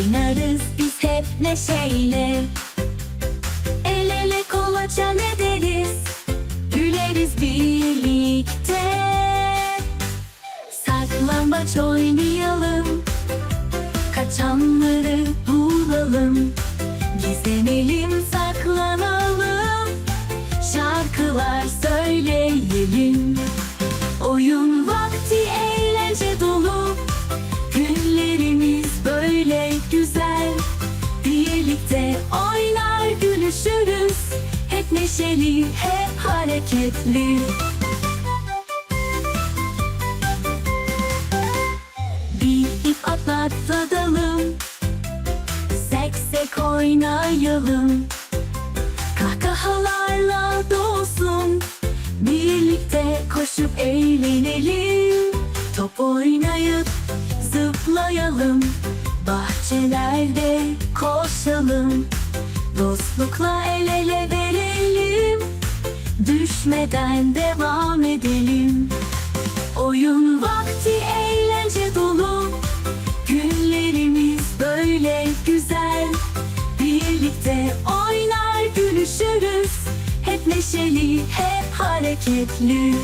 Oynarız biz hep neşeyle. El ele kolaçan ederiz Güleriz birlikte. Saklambaç oynayalım. Kaçanları bulalım. Gizlenelim saklanalım. Şarkılar söyleyelim. Oyun Birlikte oynar gülüşürüz. Hep neşeli, hep hareketli. Bir ip atlatalım Seksek oynayalım. Kahkahalarla dolsun. Birlikte koşup eğlenelim. Top oynayıp zıplayalım. Bahçelerde koşalım Dostlukla el ele verelim. Düşmeden devam edelim. Oyun vakti eğlence dolu. Günlerimiz böyle güzel. Birlikte oynar gülüşürüz. Hep neşeli, hep hareketli